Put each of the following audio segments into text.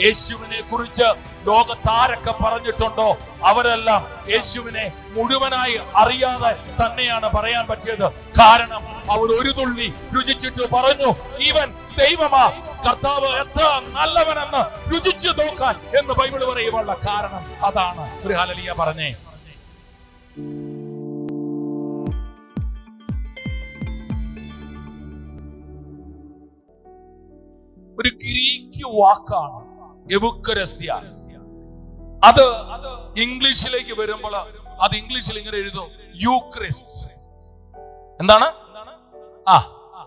യേശുവിനെ കുറിച്ച് ലോകത്താരൊക്കെ പറഞ്ഞിട്ടുണ്ടോ? അവരെല്ലാം യേശുവിനെ മുഴുവനായി അറിയാതെ തന്നെയാണ് പറയാൻ പറ്റിയത്. കാരണം അവർ ഒരു തുള്ളി രുചിച്ചിട്ട് പറഞ്ഞു ഇവൻ ദൈവമാ കർത്താവ് എത്ര നല്ലവനെന്ന് രുചിച്ചു നോക്കാൻ എന്ന് ബൈബിൾ പറയുവാനുള്ള കാരണം അതാണ്. ഒരു പറഞ്ഞേ. ഒരു ഗ്രീക്ക് വാക്കാണ് അത് ഇംഗ്ലീഷിലേക്ക് വരുമ്പോൾ അത് ഇംഗ്ലീഷിൽ ഇങ്ങനെ എഴുതും. യൂക്രിസ്റ്റ് എന്താണ്? ആ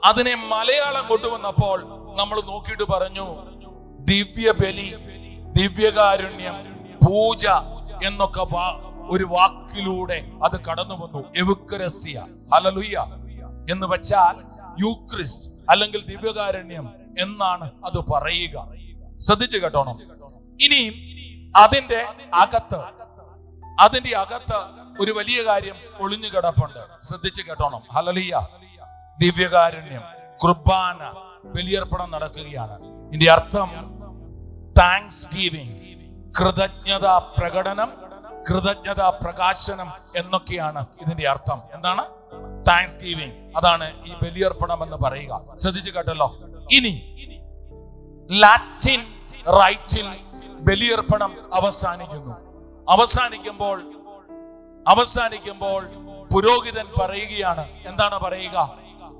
അതിനെ മലയാളം കൊണ്ടുവന്നപ്പോൾ നമ്മൾ നോക്കിയിട്ട് പറഞ്ഞു ദിവ്യ ബലി ദിവ്യകാരുണ്യം പൂജ എന്നൊക്കെ ഒരു വാക്കിലൂടെ അത് കടന്നു വന്നു. എവുക്കരസ്യ. ഹലലുയ്യ എന്ന് വെച്ചാൽ യൂക്രിസ്റ്റ് അല്ലെങ്കിൽ ദിവ്യകാരുണ്യം എന്നാണ് അത് പറയുക. ശ്രദ്ധിച്ചു കേട്ടോണം. ഇനിയും അതിന്റെ അകത്ത് അതിന്റെ അകത്ത് ഒരു വലിയ കാര്യം ഒളിഞ്ഞു കിടപ്പുണ്ട്. ശ്രദ്ധിച്ചു കേട്ടോണം. ഹലലിയ ദിവ്യകാരുണ്യം കുർബാന ബലിയർപ്പണം നടക്കുകയാണ്. ഇതിന്റെ അർത്ഥം താങ്ക്സ് ഗീവിംഗ് കൃതജ്ഞത പ്രകടനം കൃതജ്ഞത പ്രകാശനം എന്നൊക്കെയാണ് ഇതിന്റെ അർത്ഥം. എന്താണ്? താങ്ക്സ് ഗീവിംഗ് അതാണ് ഈ ബലിയർപ്പണം എന്ന് പറയുക. ശ്രദ്ധിച്ചു കേട്ടല്ലോ. ഇനി ലാറ്റിൻ റൈറ്റിൽ ബലിയർപ്പണം അവസാനിക്കുന്നു. അവസാനിക്കുമ്പോൾ അവസാനിക്കുമ്പോൾ പുരോഹിതൻ പറയുകയാണ്. എന്താണ് പറയുക?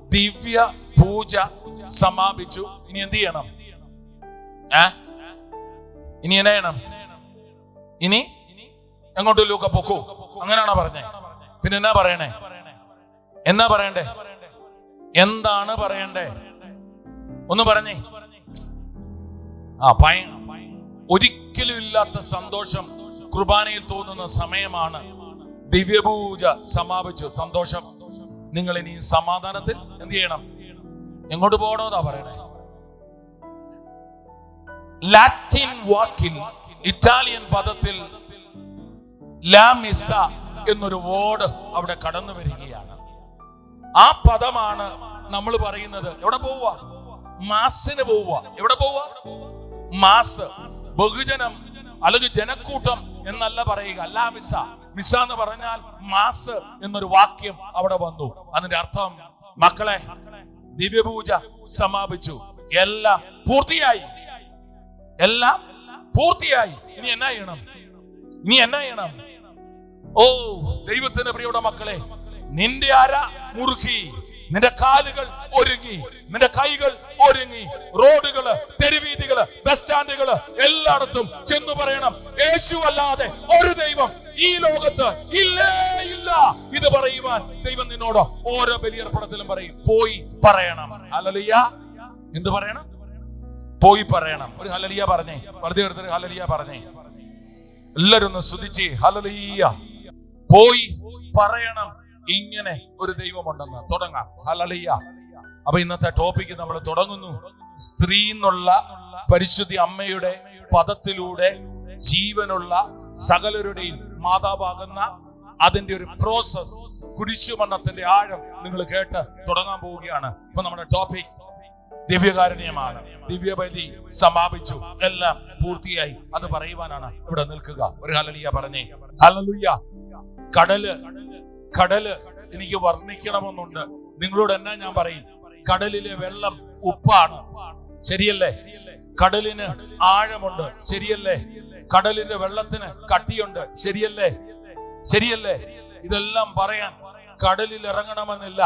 ദിവ്യ പൂജ സമാപിച്ചു. ഇനി എന്ത് ചെയ്യണം? ഏ? ഇനി എന്നാ ചെയ്യണം? ഇനി എങ്ങോട്ട് ലൂക്ക പൊക്കൂ? അങ്ങനെയാണോ പറഞ്ഞേ? പിന്നെ എന്നാ പറയണേ? എന്നാ പറയണ്ടേ? എന്താണ് പറയണ്ടേ? ഒന്ന് പറഞ്ഞേ. ഒരിക്കലും ഇല്ലാത്ത സന്തോഷം കുർബാനയിൽ തോന്നുന്ന സമയമാണ് ദിവ്യപൂജ സമാപിച്ചു. സന്തോഷം. നിങ്ങൾ ഇനി സമാധാനത്തിൽ എന്ത് ചെയ്യണം? എങ്ങോട്ട് പോകണോതാ പറയണേ. ലാറ്റിൻ വാക്കിൽ ഇറ്റാലിയൻ പദത്തിൽ ലാമിസ എന്നൊരു വേർഡ് അവിടെ കടന്നു വരികയാണ്. ആ പദമാണ് നമ്മൾ പറയുന്നത്. എവിടെ പോവുക? മാസിന് പോവുക. എവിടെ പോവുക? മാസ് ബഹുജനം അല്ലെങ്കിൽ ജനക്കൂട്ടം എന്നല്ല പറയുക. അല്ല മിസ മിസ എന്ന് പറഞ്ഞാൽ മാസ് എന്നൊരു വാക്യം അവിടെ വന്നു. അതിന്റെ അർത്ഥം മക്കളെ ദിവ്യപൂജ സമാപിച്ചു. എല്ലാം പൂർത്തിയായി. എല്ലാം പൂർത്തിയായി. ഇനി എന്നാ ചെയ്യണം? നീ എന്നാ ചെയ്യണം? ഓ ദൈവത്തിന്റെ പ്രിയയുടെ മക്കളെ നിന്റെ അര മുറുക്കി. നിന്റെ കാലുകൾ ഒരുങ്ങി നിന്റെ കൈകൾ ഒരുങ്ങി. റോഡുകൾ തെരുവീതികൾ ബസ് സ്റ്റാൻഡുകൾ എല്ലായിടത്തും ചെന്നു പറയണം. യേശു അല്ലാതെ ഒരു ദൈവം ഈ ലോകത്ത് ഇല്ലേ ഇല്ല. ഇത് പറയുവാൻ ദൈവം നിന്നോട് ഓരോ ബലിയർപ്പണത്തിലും പറയും പോയി പറയണം. അല്ലലിയ എന്ത് പറയണം? പോയി പറയണം. ഒരു ഹലലിയ പറഞ്ഞേ. വെറുതെ ഒരു ഹലലിയ പറഞ്ഞേ. എല്ലാരും ഒന്ന് സ്തുതിച്ച് ഹലലിയ പോയി പറയണം. ഇങ്ങനെ ഒരു ദൈവമുണ്ടെന്ന് തുടങ്ങാം. ഹലളിയ അപ്പൊ ഇന്നത്തെ ടോപ്പിക്ക് നമ്മൾ തുടങ്ങുന്നു. സ്ത്രീ എന്നുള്ള പരിശുദ്ധി അമ്മയുടെ പദത്തിലൂടെ ജീവനുള്ള സകലരുടെയും മാതാവാകുന്ന അതിന്റെ ഒരു പ്രോസസ് കുരിശുമണ്ണത്തിന്റെ ആഴം നിങ്ങൾ കേട്ട് തുടങ്ങാൻ പോവുകയാണ്. ഇപ്പൊ നമ്മുടെ ടോപ്പിക് ദിവ്യകാരുണ്യമാണ്. ദിവ്യബലി സമാപിച്ചു. എല്ലാം പൂർത്തിയായി. അത് പറയുവാനാണ് ഇവിടെ നിൽക്കുക. ഒരു ഹലലിയ പറഞ്ഞേ. ഹലലുയ്യ കടൽ കടൽ എനിക്ക് വർണിക്കണമെന്നുണ്ട്. നിങ്ങളോട് എന്നാ ഞാൻ പറയും? കടലിലെ വെള്ളം ഉപ്പാണ്. ശരിയല്ലേ? കടലിന് ആഴമുണ്ട്. ശരിയല്ലേ? കടലിന്റെ വെള്ളത്തിന് കട്ടിയുണ്ട്. ശരിയല്ലേ? ശരിയല്ലേ? ഇതെല്ലാം പറയാൻ കടലിൽ ഇറങ്ങണമെന്നില്ല.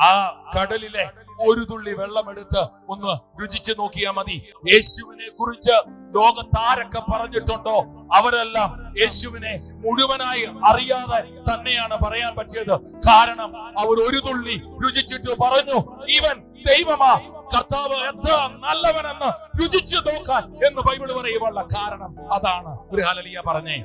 ആ കടലിലെ ഒരു തുള്ളി വെള്ളമെടുത്ത് ഒന്ന് രുചിച്ചു നോക്കിയാൽ മതി. യേശുവിനെ കുറിച്ച് ലോകത്താരൊക്കെ പറഞ്ഞിട്ടുണ്ടോ? അവരെല്ലാം യേശുവിനെ മുഴുവനായി അറിയാതെ തന്നെയാണ് പറയാൻ പറ്റിയത്. കാരണം അവർ ഒരു തുള്ളി രുചിച്ചിട്ട് പറഞ്ഞു ഇവൻ ദൈവമാ കർത്താവ് എത്ര നല്ലവനെന്ന് രുചിച്ചു നോക്കാൻ എന്ന് ബൈബിൾ പറയുവാനുള്ള കാരണം അതാണ്. ഒരു ഹലലിയ പറഞ്ഞേ.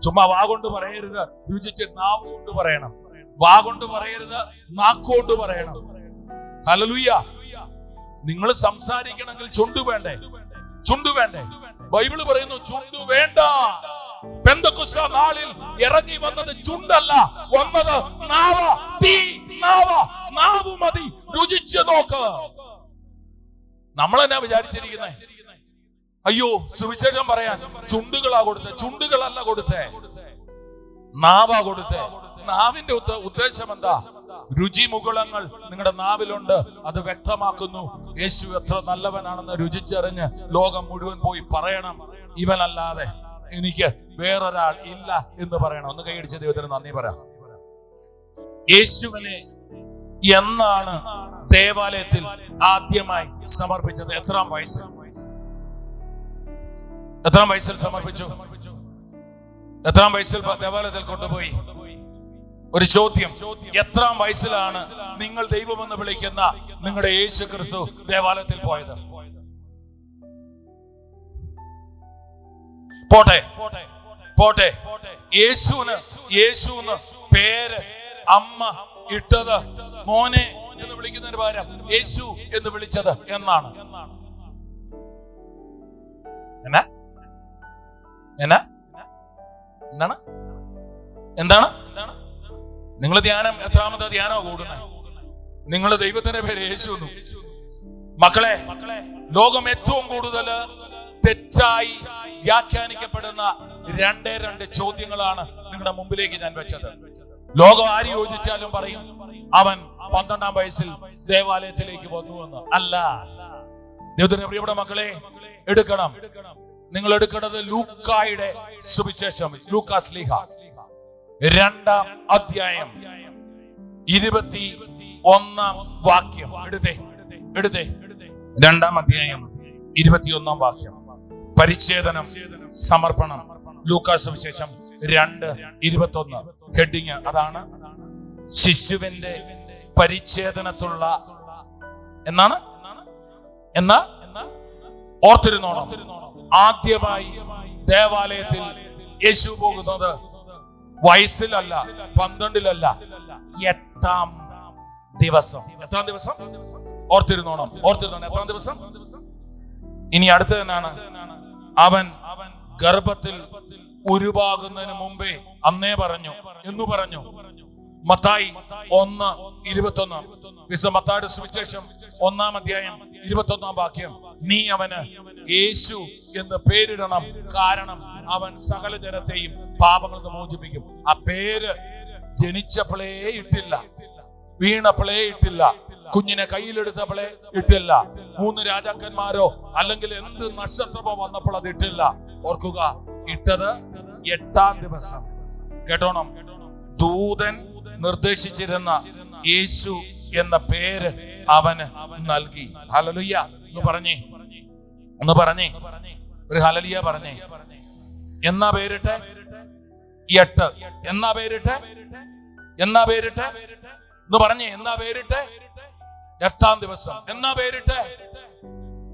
ചുമ്മാ വാ കൊണ്ട് പറയരുത് രുചിച്ച് നാവ് കൊണ്ട് പറയണം. വാ കൊണ്ട് പറയരുത് നാക്കുകൊണ്ട് പറയണം. ഹലലുയ്യ നിങ്ങൾ സംസാരിക്കണമെങ്കിൽ ചുണ്ടു വേണ്ടേ? ചുണ്ടു വേണ്ടേ? ബൈബിൾ പറയുന്നു ചുണ്ടു വേണ്ട. പെന്തക്കുശ നാളിൽ ഇറങ്ങി വന്നത് ചുണ്ടല്ല വന്നത് നാവ. തീ നാവ. നാവ് മതി. രുചിച്ച് നോക്ക്. നമ്മൾ എന്നാ വിചാരിച്ചിരിക്കുന്നേ? അയ്യോ സുവിശേഷം പറയാൻ ചുണ്ടുകളാ കൊടുത്തേ ചുണ്ടുകളല്ല കൊടുത്തേ. നാവാ കൊടുത്തേ. നാവിന്റെ ഉദ്ദ- ഉദ്ദേശം എന്താ? രുചി മുകുളങ്ങൾ നിങ്ങളുടെ നാവിലുണ്ട്. അത് വ്യക്തമാക്കുന്നു. യേശു എത്ര നല്ലവനാണെന്ന് രുചിച്ചറിഞ്ഞ് ലോകം മുഴുവൻ പോയി പറയണം. ഇവനല്ലാതെ എനിക്ക് വേറൊരാൾ ഇല്ല എന്ന് പറയണം. ഒന്ന് കൈയടിച്ച ദൈവത്തിന് നന്ദി പറയാം. യേശുവിനെ എന്നാണ് ദേവാലയത്തിൽ ആദ്യമായി സമർപ്പിച്ചത്. എത്രാം വയസ്സിൽ എത്രാം വയസ്സിൽ സമർപ്പിച്ചു? എത്രാം വയസ്സിൽ ദേവാലയത്തിൽ കൊണ്ടുപോയി? ഒരു ചോദ്യം. എത്രാം വയസ്സിലാണ് നിങ്ങൾ ദൈവമെന്ന് വിളിക്കുന്ന നിങ്ങളുടെ യേശു ക്രിസ്തു ദേവാലയത്തിൽ പോയത്? പോട്ടെ. പോട്ടെ. യേശുവിന് യേശുന്ന് പേര് അമ്മ ഇട്ടത് മോനെ എന്ന് വിളിക്കുന്നതിന് പകരം യേശു എന്ന് വിളിച്ചത് എന്നാണ്. എന്നാ? എന്നാ? എന്താണ് എന്താണ്? നിങ്ങൾ ധ്യാനം എത്രാമത്തെ ധ്യാനോ കൂടുന്നത് നിങ്ങൾ ദൈവത്തിന്റെ പേര് യേശു മക്കളെ ലോകം ഏറ്റവും കൂടുതൽ തെറ്റായി വ്യാഖ്യാനിക്കപ്പെടുന്ന രണ്ടേ രണ്ട് ചോദ്യങ്ങളാണ് നിങ്ങളുടെ മുമ്പിലേക്ക് ഞാൻ വെച്ചത്. ലോകം ആര് യോജിച്ചാലും പറയും അവൻ പന്ത്രണ്ടാം വയസ്സിൽ ദേവാലയത്തിലേക്ക് വന്നു എന്ന്. അല്ല. ദൈവത്തിന്റെ പ്രിയപ്പെട്ട മക്കളെ എടുക്കണം. നിങ്ങൾ എടുക്കേണ്ടത് ലൂക്കായുടെ സുവിശേഷം ലൂക്കാസ് ലീഹ രണ്ടാം അധ്യായം. ഇരുപത്തി ഒന്നാം വാക്യം. എടുത്തേ എടുത്തേ. രണ്ടാം അധ്യായം ഇരുപത്തിയൊന്നാം വാക്യം. പരിച്ഛേദനം സമർപ്പണം. ലൂക്കാസ് വിശേഷം രണ്ട് ഇരുപത്തൊന്ന്. ഹെഡിങ് അതാണ്. ശിശുവിന്റെ പരിച്ഛേദനത്തുള്ള എന്നാണ്? എന്നാ? ഓർത്തിരുന്നോണം. ആദ്യമായി ദേവാലയത്തിൽ യേശു പോകുന്നത് വയസ്സിലല്ല പന്ത്രണ്ടിലല്ല എട്ടാം ദിവസം. എത്രാം ദിവസം? ഓർത്തിരുന്നോണം ഓർത്തിരുന്നോണം. എത്രാം ദിവസം? ഇനി അടുത്ത തന്നെയാണ് അവൻ ഗർഭത്തിൽ ഉരുവാകുന്നതിന് മുമ്പേ അന്നേ പറഞ്ഞു എന്നു പറഞ്ഞു. മത്തായി ഒന്ന് ഇരുപത്തൊന്ന്. മത്തായുടെ സുവിശേഷം ഒന്നാം അധ്യായം ഇരുപത്തൊന്നാം വാക്യം. നീ അവന് യേശു എന്ന് പേരിടണം കാരണം അവൻ സകല ജനത്തെയും നിന്ന് മോചിപ്പിക്കും. ആ പേര് ജനിച്ചപ്പോഴേ ഇട്ടില്ല. വീണപ്പോഴേ ഇട്ടില്ല. കുഞ്ഞിനെ കയ്യിലെടുത്തപ്പോഴേ ഇട്ടില്ല. മൂന്ന് രാജാക്കന്മാരോ അല്ലെങ്കിൽ എന്ത് നക്ഷത്രമോ വന്നപ്പോൾ അത് ഇട്ടില്ല. ഓർക്കുക ഇട്ടത് എട്ടാം ദിവസം. കേട്ടോണം? ദൂതൻ നിർദ്ദേശിച്ചിരുന്ന യേശു എന്ന പേര് അവന് നൽകി. ഹലലുയ്യ എന്ന് പറഞ്ഞേ. ഒന്ന് പറഞ്ഞേ. ഒരു ഹലലിയ പറഞ്ഞേ. എന്നാ പേരിട്ടെ? എട്ട്. എന്നാ പേരിട്ടെ? എന്നാ പേരിട്ടെ? എന്ന് പറഞ്ഞേ എന്നാ പേരിട്ടെ? എട്ടാം ദിവസം. എന്നാ പേരിട്ടെ?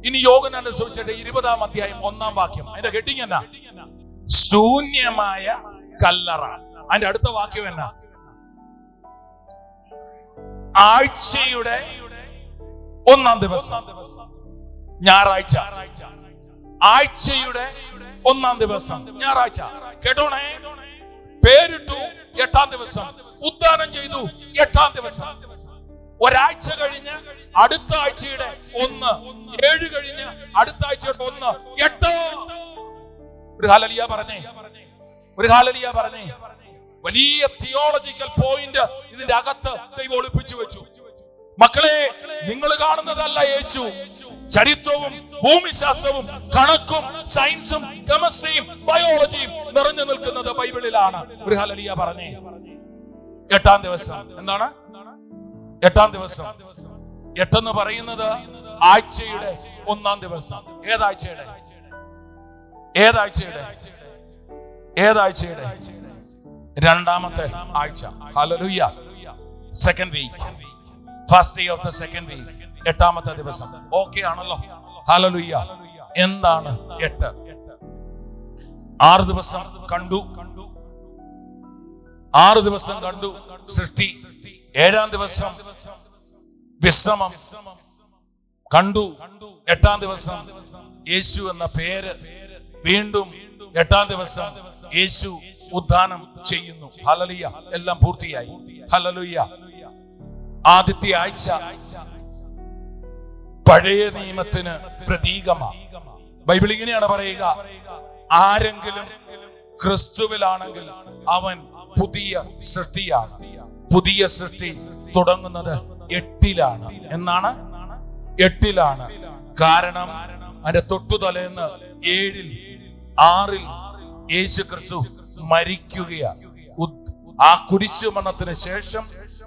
ഇനി യോഗൻ അനുസരിച്ചിട്ട് ഇരുപതാം അധ്യായം ഒന്നാം വാക്യം. അതിന്റെ ഹെഡിങ് എന്നാ? ശൂന്യമായ കല്ലറ. അതിന്റെ അടുത്ത വാക്യം എന്നാ? ആഴ്ചയുടെ ഒന്നാം ദിവസം. ഞായറാഴ്ച. ആഴ്ചയുടെ ഒന്നാം ദിവസം ഞായറാഴ്ച. കേട്ടോണേ? പേരിട്ടു എട്ടാം ദിവസം. ഉദ്ധാനം ചെയ്തു എട്ടാം ദിവസം. ഒരാഴ്ച കഴിഞ്ഞ് അടുത്ത ആഴ്ചയുടെ ഒന്ന് ഏഴ് കഴിഞ്ഞ് അടുത്ത ആഴ്ചയുടെ ഒന്ന് എട്ട്? ഒരു ഹാലലിയ പറഞ്ഞേ. ഒരു ഹാലലിയ പറഞ്ഞേ. വലിയ തിയോളജിക്കൽ പോയിന്റ് ഇതിന്റെ അകത്ത് ദൈവം ഒളിപ്പിച്ചു വെച്ചു. മക്കളെ നിങ്ങൾ കാണുന്നതല്ല യേശു. ചരിത്രവും ഭൂമിശാസ്ത്രവും കണക്കും സയൻസും കെമിസ്ട്രിയും ബയോളജിയും നിറഞ്ഞു നിൽക്കുന്നത് ബൈബിളിലാണ്. ഒരു ഹലലിയ പറഞ്ഞേ. എട്ടാം ദിവസം. എന്താണ്? എട്ടാം ദിവസം. എട്ടെന്ന് പറയുന്നത് ആഴ്ചയുടെ ഒന്നാം ദിവസം. ഏതാഴ്ചയുടെ? ഏതാഴ്ചയുടെ? ഏതാഴ്ചയുടെ? രണ്ടാമത്തെ ആഴ്ച. Hallelujah second week first day of the second week എട്ടാമത്തെ ദിവസം. ഓക്കെ ആണല്ലോ. ഹലലുയ്യ എന്താണ് എട്ട്? ആറ് ദിവസം കണ്ടു. ആറ് ദിവസം കണ്ടു. സൃഷ്ടി. ഏഴാം ദിവസം വിശ്രമം. കണ്ടു. എട്ടാം ദിവസം യേശു എന്ന പേര് വീണ്ടും എട്ടാം ദിവസം യേശു ഉദ്ധാനം ചെയ്യുന്നു. ഹലലിയ എല്ലാം പൂർത്തിയായി. ഹലലുയ്യ ആദ്യത്തെ ആഴ്ച പഴയ നിയമത്തിന് പ്രതീകമാണ് ബൈബിൾ ഇങ്ങനെയാണ് പറയുക. ആരെങ്കിലും ക്രിസ്തുവിലാണെങ്കിൽ അവൻ പുതിയ സൃഷ്ടിയാണ്. പുതിയ സൃഷ്ടി തുടങ്ങുന്നത് എട്ടിലാണ്. എന്നാണ്? എട്ടിലാണ്. കാരണം അതിന്റെ തൊട്ടുതലേന്ന് ഏഴിൽ ആറിൽ യേശു ക്രിസ്തു മരിക്കുകയാണ് ആ ആ കുരിശുമരണത്തിന് ശേഷം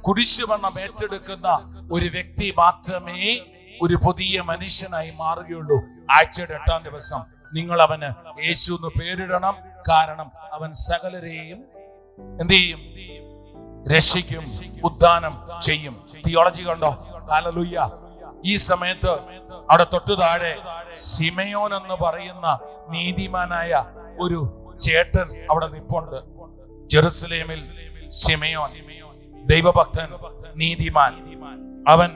കുരിശുമരണം ഏറ്റെടുക്കുന്ന ഒരു വ്യക്തി മാത്രമേ ഒരു പുതിയ മനുഷ്യനായി മാറുകയുള്ളൂ. ആഴ്ചയുടെ എട്ടാം ദിവസം നിങ്ങൾ അവന് യേശു എന്ന് പേരിടണം. കാരണം അവൻ സകലരെയും എന്ത് ചെയ്യും? രക്ഷിക്കും ഉദ്ധാനം ചെയ്യും. തിയോളജി കണ്ടോ? ഹല്ലേലൂയ. ഈ സമയത്ത് അവിടെ തൊട്ടു താഴെ സിമയോൻ എന്ന് പറയുന്ന നീതിമാനായ ഒരു ചേട്ടൻ അവിടെ നിപ്പുണ്ട്. ജെറുസലേമിൽ സിമയോൻ. ദൈവഭക്തൻ നീതിമാൻ. അവൻ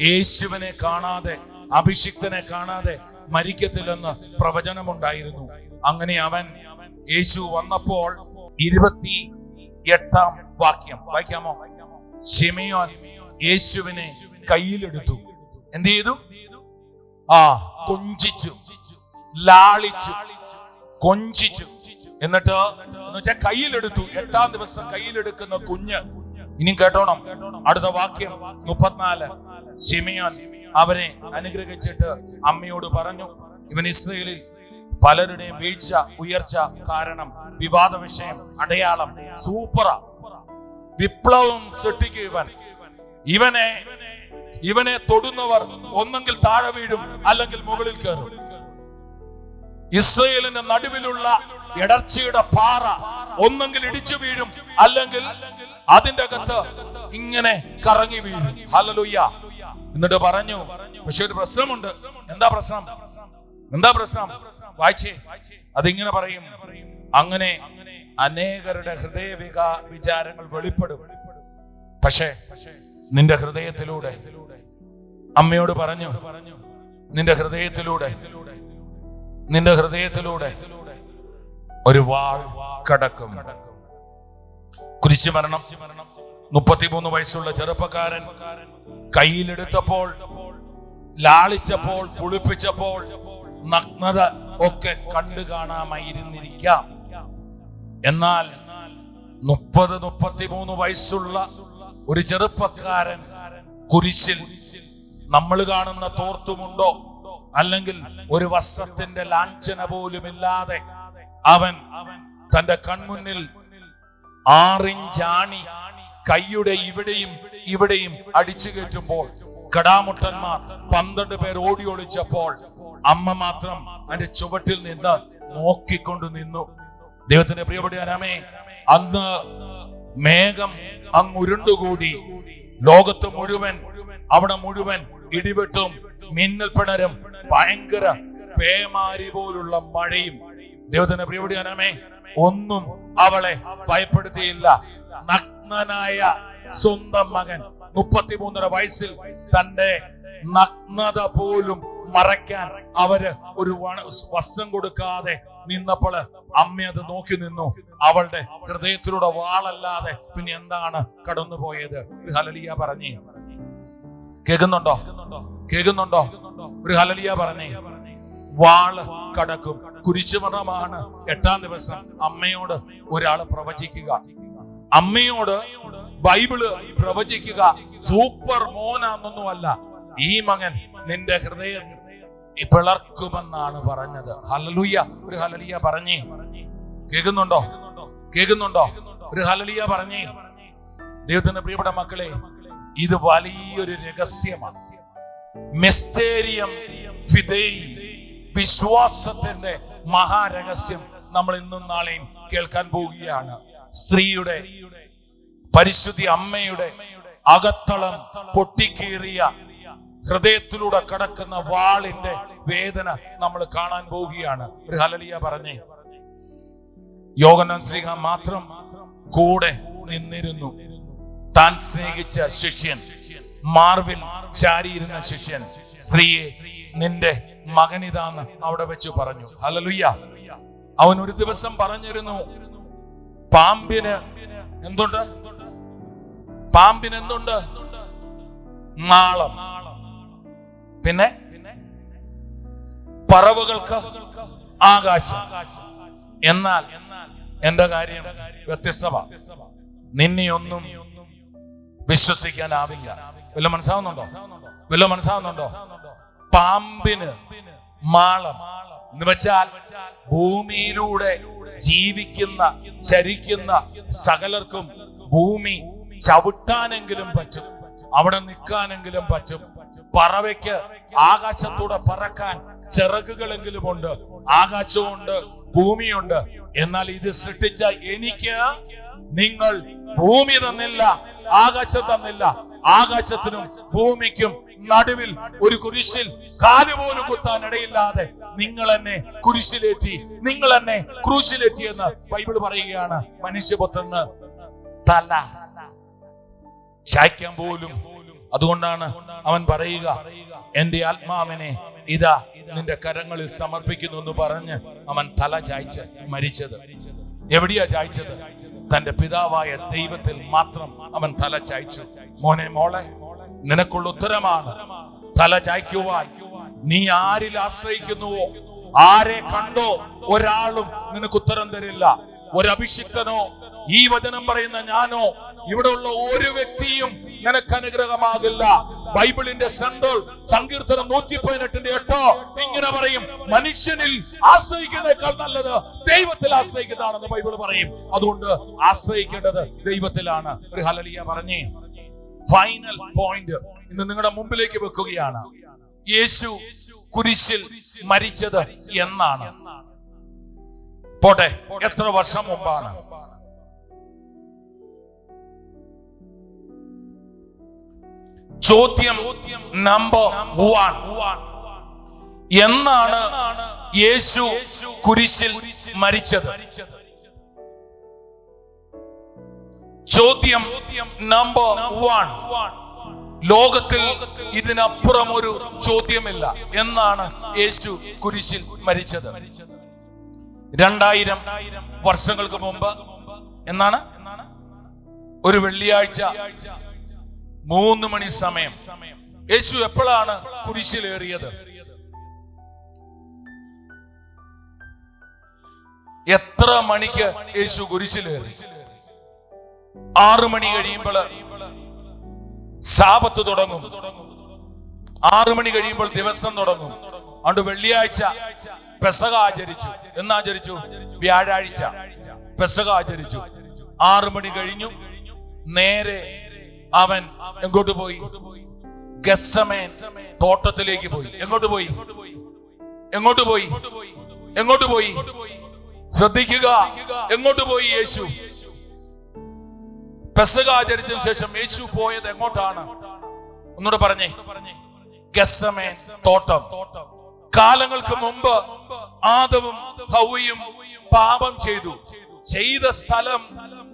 യേശുവിനെ കാണാതെ അഭിഷിക്തനെ കാണാതെ മരിക്കത്തില്ലെന്ന് പ്രവചനമുണ്ടായിരുന്നു. അങ്ങനെ അവൻ യേശു വന്നപ്പോൾ ഇരുപത്തി എട്ടാം വാക്യം വായിക്കാമോ? ശിമയോൻ യേശുവിനെ കയ്യിലെടുത്തു. എന്ത് ചെയ്തു? ആ കൊഞ്ചിച്ചു. ലാളിച്ചു. കൊഞ്ചിച്ചു. എന്നിട്ട് എന്ന് വെച്ചാൽ കയ്യിലെടുത്തു. എട്ടാം ദിവസം കയ്യിലെടുക്കുന്ന കുഞ്ഞ് ഇനിയും കേട്ടോണം. അടുത്ത വാക്യം മുപ്പത്തിനാല്. ഷിമയോൻ അവരെ അനുഗ്രഹിച്ചിട്ട് അമ്മയോട് പറഞ്ഞു ഇവൻ ഇസ്രയേലിൽ പലരുടെയും വീഴ്ച ഉയർച്ച കാരണം വിവാദ വിഷയം അടയാളം സൂപ്പറ വിപ്ലവം സൃഷ്ടിക്കുക ഇവനെ ഇവനെ തൊടുന്നവർ ഒന്നെങ്കിൽ താഴെ വീഴും അല്ലെങ്കിൽ മുകളിൽ കയറും. ഇസ്രയേലിന്റെ നടുവിലുള്ള ഇടർച്ചയുടെ പാറ ഒന്നെങ്കിൽ ഇടിച്ചു വീഴും. അല്ലെങ്കിൽ അതിന്റെ അകത്ത് ഇങ്ങനെ കറങ്ങി വീഴും. ഹലലുയ്യ എന്നിട്ട് പറഞ്ഞു പക്ഷെ ഒരു പ്രശ്നമുണ്ട്. എന്താ പ്രശ്നം? എന്താ പ്രശ്നം? വായിച്ചേ. അതിങ്ങനെ പറയും. അങ്ങനെ അനേകരുടെ ഹൃദയ വികാ വിചാരങ്ങൾ വെളിപ്പെടും. പക്ഷേ നിന്റെ ഹൃദയത്തിലൂടെ അമ്മയോട് പറഞ്ഞു നിന്റെ ഹൃദയത്തിലൂടെ നിന്റെ ഹൃദയത്തിലൂടെ ഒരു വാൾ കടക്കും. കുരിശു മരണം. മുപ്പത്തിമൂന്ന് വയസ്സുള്ള ചെറുപ്പക്കാരൻ കയ്യിലെടുത്തപ്പോൾ ലാളിച്ചപ്പോൾ കുളിപ്പിച്ചപ്പോൾ നഗ്നത ഒക്കെ കണ്ടു കാണാമായിരുന്നിരിക്കാം. എന്നാൽ മുപ്പത് മുപ്പത്തിമൂന്ന് വയസ്സുള്ള ഒരു ചെറുപ്പക്കാരൻ കുരിശിൽ നമ്മൾ കാണുന്ന തോർത്തുമുണ്ടോ? അല്ലെങ്കിൽ ഒരു വസ്ത്രത്തിന്റെ ലാഞ്ചന പോലുമില്ലാതെ അവൻ തന്റെ കൺമുന്നിൽ ആറിഞ്ചാണി കൈയുടെ ഇവിടെയും ഇവിടെയും അടിച്ചു കയറ്റുമ്പോൾ കടാമുട്ടന്മാർ പന്ത്രണ്ട് പേർ ഓടി ഒളിച്ചപ്പോൾ അമ്മ മാത്രം അതിന്റെ ചുവട്ടിൽ നിന്ന് നോക്കിക്കൊണ്ട് നിന്നു. ദൈവത്തിന്റെ പ്രിയപ്പെട്ടവരാമേ അന്ന് മേഘം അങ്ങ് ഉരുണ്ടുകൂടി. ലോകത്ത് മുഴുവൻ അവിടെ മുഴുവൻ ഇടിവെട്ടും മിന്നൽ പിണരും ഭയങ്കര പേമാരി പോലുള്ള മഴയും ദൈവത്തിന്റെ പ്രിയപ്പെട്ടവരാമേ ഒന്നും അവളെ ഭയപ്പെടുത്തിയില്ല. നഗ്നനായ സ്വന്തം മകൻ മുപ്പത്തിമൂന്നര വയസ്സിൽ തന്റെ നഗ്നത പോലും മറയ്ക്കാൻ അവർ ഒരു വസ്ത്രം കൊടുക്കാതെ നിന്നപ്പോൾ അമ്മ അത് നോക്കി നിന്നു. അവളുടെ ഹൃദയത്തിലൂടെ വാളല്ലാതെ പിന്നെ എന്താണ് കടന്നുപോയത്? ഒരു ഹലലിയ പറഞ്ഞു. കേൾക്കുന്നുണ്ടോ? കേൾക്കുന്നുണ്ടോ? ഒരു ഹലലിയ പറഞ്ഞേ. വാൾ കടക്കും. കുരിശുമരണമാണ് എട്ടാം ദിവസം അമ്മയോട് ഒരാൾ പ്രവചിക്കുക. അമ്മയോട് ബൈബിൾ പ്രവചിക്കുക. സൂപ്പർ മോനാന്നൊന്നുമല്ല. ഈ മകൻ നിന്റെ ഹൃദയം പിളർക്കുമെന്നാണ് പറഞ്ഞത്. ഹലലുയ ഒരു ഹലലിയ പറഞ്ഞേ. കേൾക്കുന്നുണ്ടോ? കേൾക്കുന്നുണ്ടോ? ഒരു ഹലലിയ പറഞ്ഞേ. ദൈവത്തിന്റെ പ്രിയപ്പെട്ട മക്കളെ ഇത് വലിയൊരു രഹസ്യമാണ്. മിസ്റ്റേരിയം ഫിദൈ വിശ്വാസത്തിന്റെ മഹാരഹസ്യം നമ്മൾ ഇന്നും നാളെയും കേൾക്കാൻ പോവുകയാണ്. സ്ത്രീയുടെ പരിശുദ്ധി അമ്മയുടെ അകത്തളം പൊട്ടിക്കേറിയ ഹൃദയത്തിലൂടെ കടക്കുന്ന വാളിന്റെ വേദന നമ്മൾ കാണാൻ പോവുകയാണ്. ഒരു ഹലലിയ പറഞ്ഞേ. യോഗനൻ ശ്രീഹ മാത്രം കൂടെ നിന്നിരുന്നു. താൻ സ്നേഹിച്ച ശിഷ്യൻ മാർവിൽ ചാരിയിരുന്ന ശിഷ്യൻ സ്ത്രീയെ നിന്റെ മകനിതാന്ന് അവിടെ വെച്ച് പറഞ്ഞു. ഹലലുയ്യ അവൻ ഒരു ദിവസം പറഞ്ഞിരുന്നു പാമ്പിന് എന്തുണ്ട്? പാമ്പിന് എന്തുണ്ട് നാളം. പിന്നെ? പറവുകൾക്ക് ആകാശം. എന്നാൽ എന്റെ കാര്യം വ്യത്യസ്തമാ. നിന്നെയൊന്നും വിശ്വസിക്കാനാവില്ല. വല്ല മനസ്സാവുന്നുണ്ടോ വല്ല മനസ്സാവുന്നുണ്ടോ പാമ്പിന് മാളം എന്ന് വെച്ചാൽ ഭൂമിയിലൂടെ ജീവിക്കുന്ന ചരിക്കുന്ന സകലർക്കും ഭൂമി ചവിട്ടാനെങ്കിലും പറ്റും അവിടെ നിൽക്കാനെങ്കിലും പറ്റും. പറവയ്ക്ക് ആകാശത്തൂടെ പറക്കാൻ ചിറകുകളെങ്കിലും ഉണ്ട് ആകാശമുണ്ട് ഭൂമിയുണ്ട്. എന്നാൽ ഇത് സൃഷ്ടിച്ച എനിക്ക് നിങ്ങൾ ഭൂമി തന്നില്ല ആകാശം തന്നില്ല ആകാശത്തിനും ഭൂമിക്കും നടുവിൽ ഒരു കുരിശിൽ കാലുപോലും കുത്താൻ ഇടയില്ലാതെ നിങ്ങൾ എന്നെ കുരിശിലേറ്റി നിങ്ങൾ എന്നെ ക്രൂശിലേറ്റി എന്ന് ബൈബിൾ പറയുകയാണ്. മനുഷ്യപുത്രന് തല. ചായ്ക്കാൻ പോലും അതുകൊണ്ടാണ് അവൻ പറയുക എന്റെ ആത്മാവിനെ ഇതാ നിന്റെ കരങ്ങളിൽ സമർപ്പിക്കുന്നു എന്ന് പറഞ്ഞ് അവൻ തല ചായ്ച്ച് മരിച്ചത്. എവിടെയാ ചായ്ച്ചത്? തന്റെ പിതാവായ ദൈവത്തിൽ മാത്രം അവൻ തല ചായ്ച്ചു. മോനെ മോളെ നിനക്കുള്ള ഉത്തരമാണ്. തല ചായ്ക്കുവാൻ നീ ആരിൽ ആശ്രയിക്കുന്നുവോ? ആരെ കണ്ടോ? ഒരാളും നിനക്ക് ഉത്തരം തരില്ല. ഒരഭിഷിക്തനോ ഈ വചനം പറയുന്ന ഞാനോ ഇവിടെ ഉള്ള ഒരു വ്യക്തിയും നിനക്ക് അനുഗ്രഹമാകില്ല. ബൈബിളിന്റെ സെൻട്രൽ സങ്കീർത്തനം നൂറ്റി പതിനെട്ടിന്റെ എട്ടോ ഇങ്ങനെ പറയും മനുഷ്യനിൽ ആശ്രയിക്കുന്നേക്കാൾ നല്ലത് ദൈവത്തിൽ ആശ്രയിക്കുന്നതാണെന്ന് ബൈബിൾ പറയും. അതുകൊണ്ട് ആശ്രയിക്കേണ്ടത് ദൈവത്തിലാണ്. ഒരു ഹലലിയ പറഞ്ഞേ ഫൈനൽ പോയിന്റ് ഇന്ന് നിങ്ങളുടെ മുമ്പിലേക്ക് വെക്കുകയാണ്. യേശു കുരിശിൽ മരിച്ചത് എന്നാണ്. പോട്ടെ എത്ര വർഷം മുമ്പാണ്. ചോദ്യം നമ്പർ വൺ എന്നാണ് യേശു കുരിശിൽ മരിച്ചത്. ചോദ്യം നമ്പർ വൺ ലോകത്തിൽ ഇതിനപ്പുറം ഒരു ചോദ്യമില്ല എന്നാണ് യേശു കുരിശിൽ മരിച്ചത്. രണ്ടായിരം വർഷങ്ങൾക്ക് മുമ്പ് എന്നാണ്? ഒരു വെള്ളിയാഴ്ച മൂന്ന് മണി സമയം. യേശു എപ്പോഴാണ് കുരിശിലേറിയത്? എത്ര മണിക്ക് യേശു കുരിശിലേറി? ആറു മണി കഴിയുമ്പോൾ സാപത്ത് തുടങ്ങും. ആറു മണി കഴിയുമ്പോൾ ദിവസം തുടങ്ങും. അതുകൊണ്ട് വെള്ളിയാഴ്ച പെസക ആചരിച്ചു. എന്നാചരിച്ചു വ്യാഴാഴ്ച പെസക ആചരിച്ചു. ആറു മണി കഴിഞ്ഞു. നേരെ അവൻ എങ്ങോട്ട് പോയി? തോട്ടത്തിലേക്ക് പോയി. എങ്ങോട്ട് പോയി? എങ്ങോട്ട് പോയി? എങ്ങോട്ട് പോയി? ശ്രദ്ധിക്കുക. എങ്ങോട്ട് പോയി യേശു? പെസക ആചരിച്ചതിന് ശേഷം യേശു പോയത് എങ്ങോട്ടാണ്? ഒന്നുകൂടെ പറഞ്ഞേ. ഗസമേ തോട്ടം. കാലങ്ങൾക്ക് മുമ്പ് ആദവും ഹൗവയും പാപം ചെയ്തു. ചെയ്ത സ്ഥലം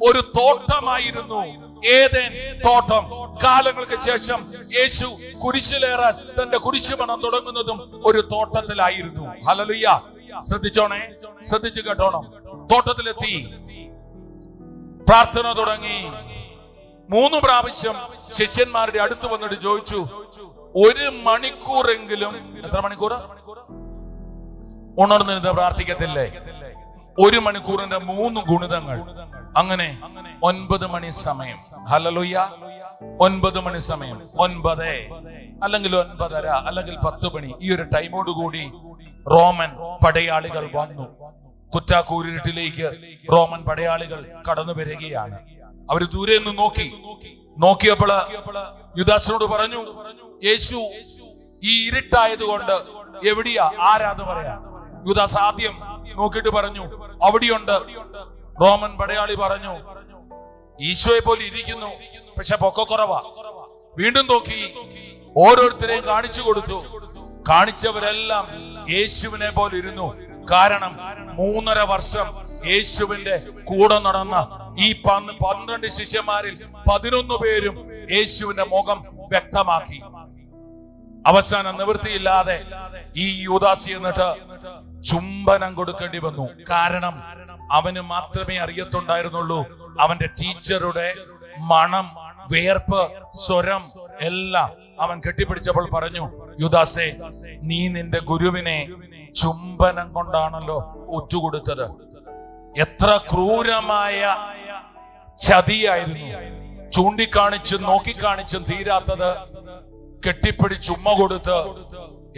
ഒരു തോട്ടമായിരുന്നു. ഏതേൻ തോട്ടം? കാലങ്ങൾക്ക് ശേഷം യേശു കുരിശിലേറാൻ തന്റെ കുരിശുമണം തുടങ്ങുന്നതും ഒരു തോട്ടത്തിലായിരുന്നു. ഹലലുയ്യ ശ്രദ്ധിച്ചോണേ? ശ്രദ്ധിച്ചു കേട്ടോണം. തോട്ടത്തിലെത്തി. പ്രാർത്ഥന തുടങ്ങി. മൂന്ന് പ്രാവശ്യം ശിഷ്യന്മാരുടെ അടുത്ത് വന്നിട്ട് ചോദിച്ചു ഒരു മണിക്കൂറെങ്കിലും എത്ര മണിക്കൂർ ഉണർന്നിരുന്ന് പ്രാർത്ഥിക്കത്തില്ലേ? ഒരു മണിക്കൂറിന്റെ മൂന്ന് ഗുണിതങ്ങൾ. അങ്ങനെ ഒൻപത് മണി സമയം. ഹലലുയ്യ ഒൻപത് മണി സമയം. ഒൻപത്. അല്ലെങ്കിൽ ഒൻപതര അല്ലെങ്കിൽ പത്ത് മണി. ഈ ഒരു ടൈമോട് കൂടി റോമൻ പടയാളികൾ വന്നു. കുറ്റാക്കൂരിട്ടിലേക്ക് റോമൻ പടയാളികൾ കടന്നു വരികയാണ്. അവർ ദൂരെ നിന്ന് നോക്കി. നോക്കിയപ്പോൾ യുദാസിനോട് പറഞ്ഞു യേശു ഈ ഇരുട്ടായതുകൊണ്ട് എവിടെയാ? ആരാന്ന് പറയാ. യുദാസ് ആദ്യം നോക്കിയിട്ട് പറഞ്ഞു അവിടെയുണ്ട്. റോമൻ പടയാളി പറഞ്ഞു ഈശോയെ പോലെ ഇരിക്കുന്നു പക്ഷെ പൊക്കക്കുറവാ വീണ്ടും നോക്കി ഓരോരുത്തരെയും കാണിച്ചു കൊടുത്തു. കാണിച്ചവരെല്ലാം യേശുവിനെ പോലെ ഇരുന്നു. കാരണം മൂന്നര വർഷം യേശുവിന്റെ കൂടെ നടന്ന ഈ പന്ത് പന്ത്രണ്ട് ശിഷ്യന്മാരിൽ പതിനൊന്ന് പേരും യേശുവിന്റെ മുഖം വ്യക്തമാക്കി. അവസാന നിവൃത്തിയില്ലാതെ ഈ യൂദാസി എന്നിട്ട് ചുംബനം കൊടുക്കേണ്ടി വന്നു. കാരണം അവന് മാത്രമേ അറിയത്തുണ്ടായിരുന്നുള്ളൂ. അവന്റെ ടീച്ചറുടെ മണം വേർപ്പ് സ്വരം എല്ലാം അവൻ കെട്ടിപ്പിടിച്ചപ്പോൾ പറഞ്ഞു യുദാസേ നീ നിന്റെ ഗുരുവിനെ ചുംബനം കൊണ്ടാണല്ലോ ഒറ്റുകൊടുത്തത്. എത്ര ക്രൂരമായ ചതിയായിരുന്നു. ചൂണ്ടിക്കാണിച്ചും നോക്കിക്കാണിച്ചും തീരാത്തത്. കെട്ടിപ്പിടിച്ചുമ്മ കൊടുത്ത്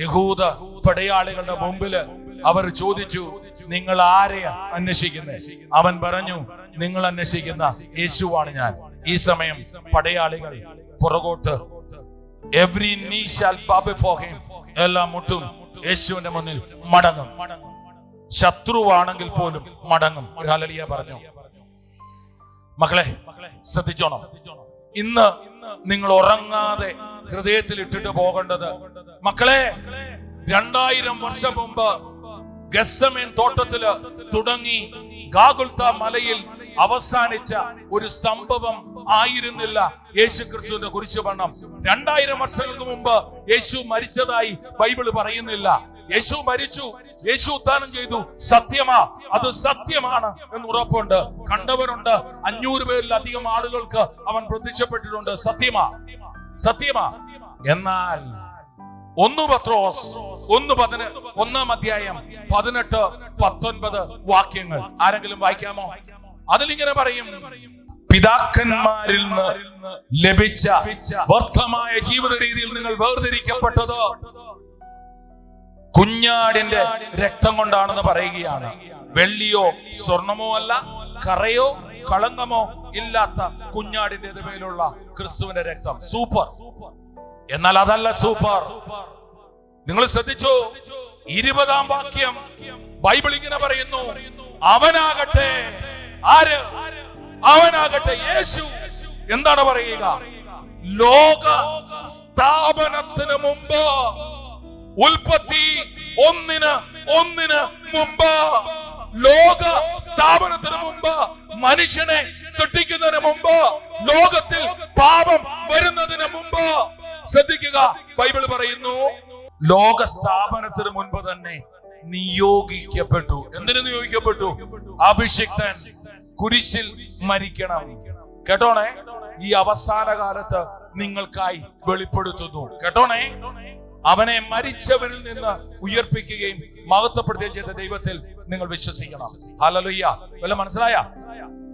യഹൂദ പടയാളികളുടെ മുമ്പിൽ അവർ ചോദിച്ചു നിങ്ങൾ ആരെയാ അന്വേഷിക്കുന്നത് അവൻ പറഞ്ഞു നിങ്ങൾ അന്വേഷിക്കുന്ന യേശുവാണ് ഞാൻ. ഈ സമയം പടയാളികൾ പുറകോട്ട് എവ്രി നീ ഹിം എല്ലാ മുട്ടും യേശുവിന്റെ മുന്നിൽ മടങ്ങും. ശത്രുവാണെങ്കിൽ പോലും മടങ്ങും. ഒരു ഹലലിയ പറഞ്ഞു മക്കളെ ശ്രദ്ധിച്ചോണം. ഇന്ന് നിങ്ങൾ ഉറങ്ങാതെ ഹൃദയത്തിൽ ഇട്ടിട്ട് പോകേണ്ടത് മക്കളെ രണ്ടായിരം വർഷം മുമ്പ് ഗസമേൻ തോട്ടത്തിൽ തുടങ്ങി ഗാഗുൽത്ത മലയിൽ അവസാനിച്ച ഒരു സംഭവം ആയിരുന്നില്ല യേശു ക്രിസ്തുവിന്റെ വണ്ണം രണ്ടായിരം വർഷങ്ങൾക്ക് മുമ്പ് യേശു മരിച്ചതായി ബൈബിൾ പറയുന്നില്ല. യേശു മരിച്ചു യേശു ഉദ്ധാനം ചെയ്തു. സത്യമാ അത് സത്യമാണ് എന്ന് ഉറപ്പുണ്ട്. കണ്ടവരുണ്ട് അഞ്ഞൂറ് പേരിലധികം ആളുകൾക്ക് അവൻ പ്രത്യക്ഷപ്പെട്ടിട്ടുണ്ട്. സത്യമാ സത്യമാ. എന്നാൽ ഒന്ന് പത്രോസ് ഒന്ന് പതിന ഒന്നാം അധ്യായം പതിനെട്ട് പത്തൊൻപത് വാക്യങ്ങൾ. ആരെങ്കിലും വായിക്കാമോ? അതിലിങ്ങനെ പറയും പിതാക്കന്മാരിൽ നിന്ന് ലഭിച്ച വ്യർത്ഥമായ ജീവിത രീതിയിൽ നിങ്ങൾ വേർതിരിക്കപ്പെട്ടത് കുഞ്ഞാടിന്റെ രക്തം കൊണ്ടാണെന്ന് പറയുകയാണ്. വെള്ളിയോ സ്വർണമോ അല്ല കറയോ കളങ്കമോ ഇല്ലാത്ത കുഞ്ഞാടിന്റെ മേലുള്ള ക്രിസ്തുവിന്റെ രക്തം. സൂപ്പർ. എന്നാൽ അതല്ല സൂപ്പർ. നിങ്ങൾ ശ്രദ്ധിച്ചു? ഇരുപതാം വാക്യം ബൈബിൾ ഇങ്ങനെ പറയുന്നു. അവനാകട്ടെ. ആര്? അവനാകട്ടെ യേശു. എന്താണ് പറയുക? ലോക സ്ഥാപനത്തിന് മുമ്പ്. ഉൽപ്പത്തി ഒന്നിന് ഒന്നിന് മുമ്പ്. ലോക സ്ഥാപനത്തിന് മുമ്പ്. മനുഷ്യനെ സൃഷ്ടിക്കുന്നതിന് മുമ്പ്. ലോകത്തിൽ പാപം ശ്രദ്ധിക്കുക. ബൈബിൾ പറയുന്നു ലോക സ്ഥാപനത്തിന് മുൻപ് തന്നെ നിയോഗിക്കപ്പെട്ടു. എന്തിനു നിയോഗിക്കപ്പെട്ടു? അഭിഷിക്തൻ കുരിശിൽ മരിക്കണം. കേട്ടോണേ? ഈ അവസാന കാലത്ത് നിങ്ങൾക്കായി വെളിപ്പെടുത്തുന്നു. കേട്ടോണേ? അവനെ മരിച്ചവരിൽ നിന്ന് ഉയർപ്പിക്കുകയും മഹത്വപ്പെടുത്തുകയും ചെയ്ത ദൈവത്തിൽ നിങ്ങൾ വിശ്വസിക്കണം. ഹലലുയ്യ വല്ല മനസ്സിലായ?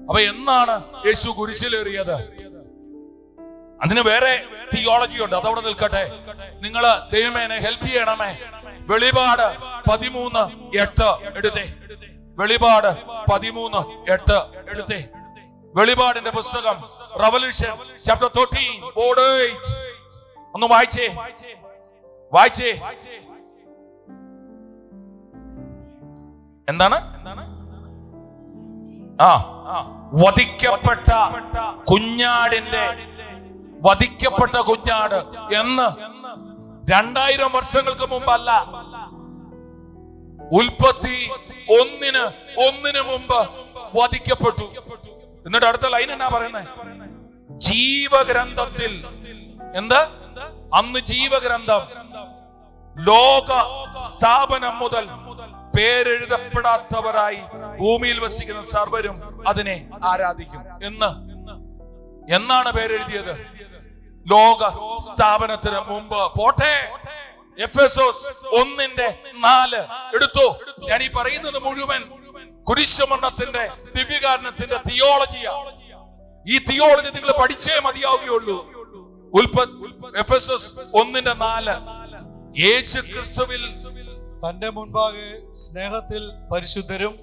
അപ്പൊ എന്നാണ് യേശു കുരിശിലേറിയത്? അതിന് വേറെ തിയോളജി ഉണ്ട്. അതവിടെ നിൽക്കട്ടെ. നിങ്ങൾ ദൈവമേനെ ഹെൽപ്പ് ചെയ്യണമേ. വെളിപാട് പതിമൂന്ന് എട്ട് എടുത്തേ. വെളിപാട് പതിമൂന്ന് എട്ട് എടുത്തേ. വെളിപാടിന്റെ പുസ്തകം റവല്യൂഷൻ ചാപ്റ്റർ തേർട്ടീൻ ബോർഡ് ഒന്ന് വായിച്ചേ. വായിച്ചേ. എന്താണ്? ആ. വധിക്കപ്പെട്ട കുഞ്ഞാടിന്റെ വധിക്കപ്പെട്ട കുഞ്ഞാട് എന്ന് രണ്ടായിരം വർഷങ്ങൾക്ക് മുമ്പല്ല. ഉൽപ്പത്തി ഒന്നിന് ഒന്നിന് മുമ്പ് വധിക്കപ്പെട്ടു. എന്നിട്ട് അടുത്ത ലൈൻ എന്നാ പറയുന്നത് ജീവഗ്രന്ഥത്തിൽ. എന്ത്? അന്ന് ജീവഗ്രന്ഥം. ലോക സ്ഥാപനം മുതൽ പേരെഴുതപ്പെടാത്തവരായി ഭൂമിയിൽ വസിക്കുന്ന സർവരും അതിനെ ആരാധിക്കും. എന്ന്? എന്നാണ് പേരെഴുതിയത്? ലോക സ്ഥാപനത്തിന് മുമ്പ്. പോട്ടെ. എഫ് എസ് ഒന്നിന്റെ നാല്. എടുത്തു. ഞാൻ ഈ പറയുന്നത് മുഴുവൻ കുരിശുമരണത്തിന്റെ ദിവ്യകാരണത്തിന്റെ തിയോളജിയാ. ഈ തിയോളജി നിങ്ങൾ പഠിച്ചേ മതിയാവുകയുള്ളൂ. ഉൽപ്പ എഫ് എസ് എസ് ഒന്നിന്റെ നാല്. യേശു ക്രിസ്തുവിൽ തന്റെ മുൻപാകെ സ്നേഹത്തിൽ പരിശുദ്ധരും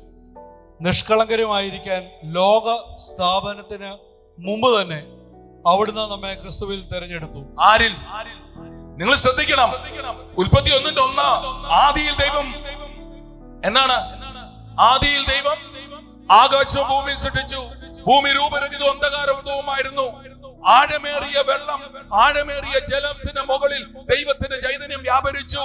നിഷ്കളങ്കരുമായിരിക്കാൻ ലോക സ്ഥാപനത്തിന് മുമ്പ് തന്നെ അവിടുന്ന് നമ്മെ ക്രിസ്തുവിൽ തെരഞ്ഞെടുത്തു. ആരിൽ? നിങ്ങൾ ശ്രദ്ധിക്കണം. ഉൽപ്പത്തി ഒന്നിന്റെ ഒന്ന് ആദിയിൽ ദൈവം. എന്നാണ് ആദിയിൽ ദൈവം ആകാശവും ഭൂമി സൃഷ്ടിച്ചു. ഭൂമി രൂപരഹിതവും അന്ധകാരവുമായിരുന്നു ആഴമേറിയ വെള്ളം ആഴമേറിയ ജലത്തിന്റെ മുകളിൽ ദൈവത്തിന്റെ ചൈതന്യം വ്യാപരിച്ചു.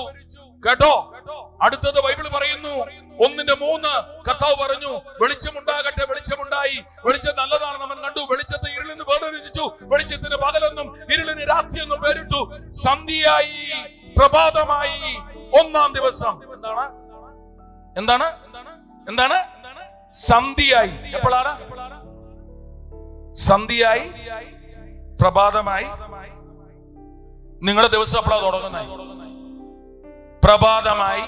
കേട്ടോ? അടുത്തത് ബൈബിൾ പറയുന്നു ഒന്നിന്റെ മൂന്ന് കർത്താവ് പറഞ്ഞു വെളിച്ചമുണ്ടാകട്ടെ വെളിച്ചമുണ്ടായി. വെളിച്ചം നല്ലതാണെന്ന് അവൻ കണ്ടു. വെളിച്ചത്തെ ഇരുളിന് വേർതിരിച്ചു. വെളിച്ചത്തിന് പകലൊന്നും ഇരുളിന് രാത്രി എന്നും പേരിട്ടു സന്ധ്യയായി പ്രഭാതമായി ഒന്നാം ദിവസം. എന്താണ്? എന്താണ്? എന്താണ്? സന്ധ്യയായി. എപ്പോഴാണ്? സന്ധ്യയായി പ്രഭാതമായി. നിങ്ങളുടെ ദിവസം എപ്പോഴാണ് തുടങ്ങുന്നത്? പ്രഭാതമായി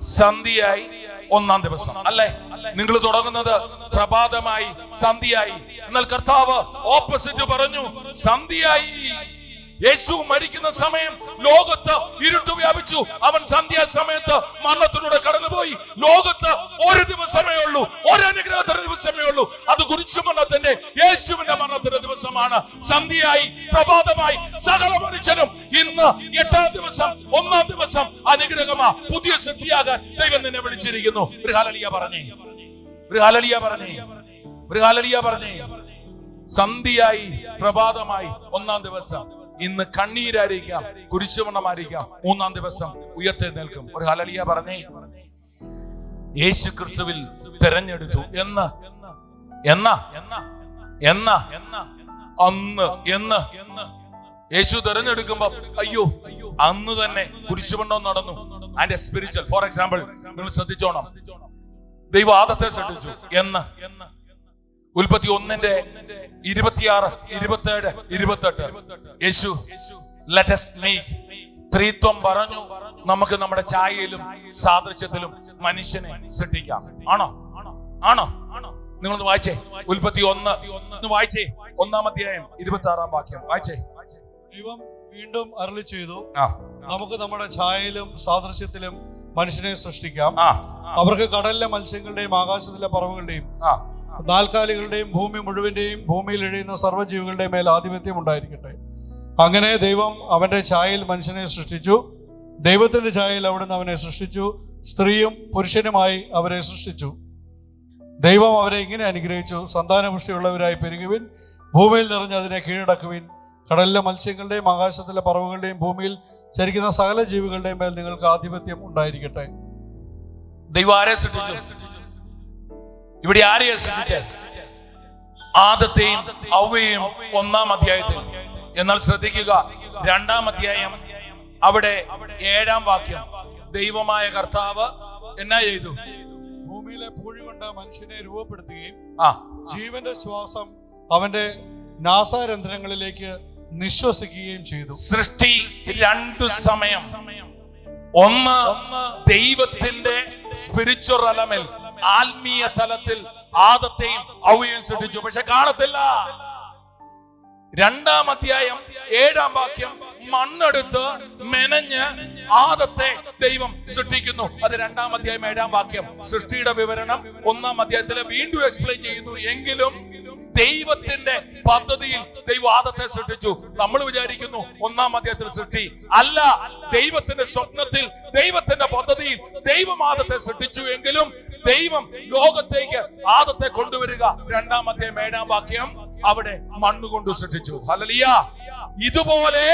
സന്ധ്യയായി ഒന്നാം ദിവസം. അല്ലേ? നിങ്ങൾ തുടങ്ങുന്നത് പ്രഭാതമായി സന്ധ്യയായി. എന്നാൽ കർത്താവ് ഓപ്പോസിറ്റ് പറഞ്ഞു സന്ധ്യയായി. യേശു മരിക്കുന്ന സമയം ലോകത്ത് ഇരുട്ട് വ്യാപിച്ചു. അവൻ സന്ധ്യാ സമയത്ത് മരണത്തിലൂടെ കടന്നുപോയി. ലോകത്ത് ഒരു ദിവസമേ ഉള്ളൂ. ഒരു അനുഗ്രഹത്തിന്റെ ദിവസമേ ഉള്ളൂ. അത് കുരിശു മരണത്തിന്റെ യേശുവിന്റെ മരണത്തിന്റെ ദിവസമാണ്. സന്ധ്യയായി പ്രഭാതമായി സകല മനുഷ്യനും ഇന്ന് എട്ടാം ദിവസം ഒന്നാം ദിവസം അനുഗ്രഹമാ. പുതിയ സിദ്ധിയാകാൻ ദൈവം നിന്നെ വിളിച്ചിരിക്കുന്നു. ഒരു പറഞ്ഞേ. ഒരു പറഞ്ഞേ. ഒരു പറഞ്ഞേ. സന്ധ്യയായി പ്രഭാതമായി ഒന്നാം ദിവസം. ഇന്ന് കണ്ണീരായിരിക്കാം കുരിശുമണമായിരിക്കാം മൂന്നാം ദിവസം ഉയർത്തെഴുന്നേൽക്കും. ഒരു ഹലലിയ പറഞ്ഞേ. യേശു ക്രിസ്തുവിൽ തെരഞ്ഞെടുത്തു. എന്ന്? എന്ന? എന്ന? എന്ന അന്ന്. എന്ന്? യേശു തെരഞ്ഞെടുക്കുമ്പോ അയ്യോ അന്ന് തന്നെ കുരിശുവണ്ണം നടന്നു. അതിന്റെ സ്പിരിച്വൽ ഫോർ എക്സാമ്പിൾ നിങ്ങൾ ശ്രദ്ധിച്ചോണം. ദൈവം ആദത്തെ ശ്രദ്ധിച്ചു. എന്ന്? ഉൽപ്പത്തി ഒന്നിന്റെ ഇരുപത്തിയാറ് ഇരുപത്തേഴ് ഇരുപത്തെട്ട്. യേശു ലെറ്റസ് മേക്ക് ത്രിത്വം പറഞ്ഞു നമുക്ക് നമ്മുടെ ചായയിലും സാദൃശ്യത്തിലും മനുഷ്യനെ സൃഷ്ടിക്കാം. ആണോ? ആണോ? നിങ്ങളൊന്ന് വായിച്ചേ. ഉൽപ്പത്തി ഒന്ന്. ഒന്ന് വായിച്ചേ. ഒന്നാം അധ്യായം ഇരുപത്തി ആറാം വാക്യം. വായിച്ചേ. ദൈവം വീണ്ടും അരളി ചെയ്തു നമുക്ക് നമ്മുടെ ഛായയിലും സാദൃശ്യത്തിലും മനുഷ്യനെ സൃഷ്ടിക്കാം. അവർക്ക് കടലിലെ മത്സ്യങ്ങളുടെയും ആകാശത്തിലെ പറവുകളുടെയും നാൽക്കാലികളുടെയും ഭൂമി മുഴുവന്റെയും ഭൂമിയിൽ എഴുതുന്ന സർവജീവികളുടെയും മേൽ ആധിപത്യം ഉണ്ടായിരിക്കട്ടെ. അങ്ങനെ ദൈവം അവന്റെ ഛായയിൽ മനുഷ്യനെ സൃഷ്ടിച്ചു. ദൈവത്തിന്റെ ഛായയിൽ അവിടുന്ന് അവനെ സൃഷ്ടിച്ചു. സ്ത്രീയും പുരുഷനുമായി അവരെ സൃഷ്ടിച്ചു. ദൈവം അവരെ ഇങ്ങനെ അനുഗ്രഹിച്ചു. സന്താനപുഷ്ടിയുള്ളവരായി പെരുകുവിൻ. ഭൂമിയിൽ നിറഞ്ഞ് അതിനെ കീഴടക്കുവിൻ. കടലിലെ മത്സ്യങ്ങളുടെയും ആകാശത്തിലെ പറവുകളുടെയും ഭൂമിയിൽ ചരിക്കുന്ന സകല ജീവികളുടെയും മേൽ നിങ്ങൾക്ക് ആധിപത്യം ഉണ്ടായിരിക്കട്ടെ. ദൈവം ആരെ സൃഷ്ടിച്ചു? ഇവിടെ ആരെയാ സൃഷ്ടിച്ചത് ആദത്തെയും ഔവയും ഒന്നാം അധ്യായത്തിൽ. എന്നാൽ ശ്രദ്ധിക്കുക രണ്ടാം അധ്യായം അവിടെ ഏഴാം വാക്യം. ദൈവമായ കർത്താവ് എന്നാ ചെയ്തു ഭൂമിയിലെ പൂഴി കൊണ്ട് മനുഷ്യനെ രൂപപ്പെടുത്തുകയും ആ. ജീവന്റെ ശ്വാസം അവന്റെ നാസാരന്ധ്രങ്ങളിലേക്ക് നിശ്വസിക്കുകയും ചെയ്തു. സൃഷ്ടി രണ്ടു സമയം. ഒന്ന് ദൈവത്തിന്റെ സ്പിരിച്വൽ അലമിൽ. ആത്മീയ തലത്തിൽ ആദത്തെയും ഔവയും സൃഷ്ടിച്ചു. പക്ഷെ കാണത്തില്ല. രണ്ടാം അധ്യായം ഏഴാം വാക്യം മണ്ണെടുത്ത് മെനഞ്ഞ് ആദത്തെ ദൈവം സൃഷ്ടിക്കുന്നു. അത് രണ്ടാം അധ്യായം ഏഴാം വാക്യം. സൃഷ്ടിയുടെ വിവരണം ഒന്നാം അധ്യായത്തിലെ വീണ്ടും എക്സ്പ്ലെയിൻ ചെയ്യുന്നു. എങ്കിലും ദൈവത്തിന്റെ പദ്ധതിയിൽ ദൈവം ആദത്തെ സൃഷ്ടിച്ചു. നമ്മൾ വിചാരിക്കുന്നു ഒന്നാം അധ്യായത്തിൽ സൃഷ്ടി. അല്ല ദൈവത്തിന്റെ സ്വപ്നത്തിൽ ദൈവത്തിന്റെ പദ്ധതിയിൽ ദൈവം ആദത്തെ സൃഷ്ടിച്ചു എങ്കിലും ദൈവം ലോകത്തേക്ക് ആദത്തെ കൊണ്ടുവരിക. രണ്ടാമത്തെ ഏഴാം വാക്യം അവിടെ മണ്ണുകൊണ്ട് സൃഷ്ടിച്ചു. ഹലലിയ ഇതുപോലെ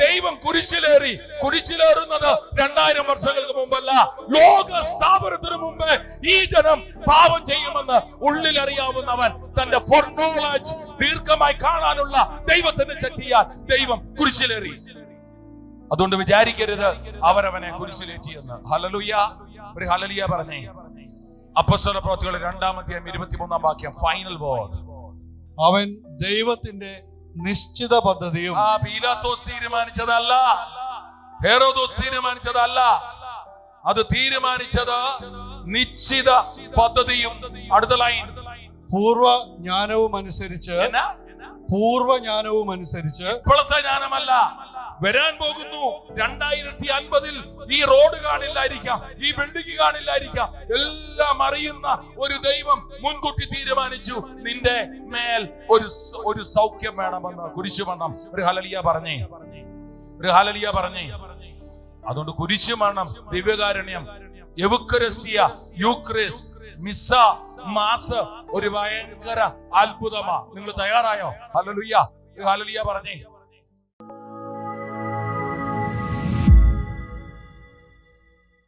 ദൈവം കുരിശിലേറി കുരിശിലേറുന്നത് രണ്ടായിരം വർഷങ്ങൾക്ക് മുമ്പല്ല ലോക സ്ഥാപനത്തിന് മുമ്പ് ഈ ജനം പാപം ചെയ്യുമെന്ന് ഉള്ളിൽ അറിയാവുന്നവൻ തന്റെ ഫോർ നോളജ് ദീർഘമായി കാണാനുള്ള ദൈവത്തിന്റെ ശക്തിയാൽ ദൈവം കുരിശിലേറി. അതുകൊണ്ട് വിചാരിക്കരുത് അവരവനെ കുരിശിലേറ്റി എന്ന് ഹലലുയ ഒരു ഹലലിയ പറഞ്ഞേ. അപ്പസ്വല പ്രവർത്തികൾ രണ്ടാമത്തെ ഇരുപത്തിമൂന്നാം വാക്യം ഫൈനൽ വേർഡ് അവൻ ദൈവത്തിന്റെ നിശ്ചിത പദ്ധതിയും ആ പീലാത്തോസ് തീരുമാനിച്ചതല്ല. ഹെറോദോസ് തീരുമാനിച്ചതല്ല. അത് തീരുമാനിച്ചത് നിശ്ചിത പദ്ധതിയും. അടുത്ത ലൈൻ പൂർവ ജ്ഞാനവും അനുസരിച്ച് പൂർവ ജ്ഞാനവും അനുസരിച്ച് ഇപ്പോഴത്തെ ജ്ഞാനമല്ല. വരാൻ പോകുന്നു. രണ്ടായിരത്തി അൻപതിൽ ഈ റോഡ് കാണില്ലായിരിക്കാം ഈ ബിൽഡിംഗ് കാണില്ലായിരിക്കാം. എല്ലാം അറിയുന്ന ഒരു ദൈവം മുൻകൂട്ടി തീരുമാനിച്ചു. നിന്റെ മേൽ ഒരു ഒരു സൗഖ്യം വേണമെന്ന് കുരിശു മണ്ണം ഒരു ഹലലിയ പറഞ്ഞേ. ഒരു ഹലലിയ പറഞ്ഞേ. അതുകൊണ്ട് കുരിശു മണ്ണം ദിവ്യകാരുണ്യം എവുക്കരസ്യ യുക്രേസ് മിസ്സ മാസ് ഒരു ഭയങ്കര അത്ഭുതമാ. നിങ്ങൾ തയ്യാറായോ? ഹലലുയ്യ ഹലലിയ പറഞ്ഞേ.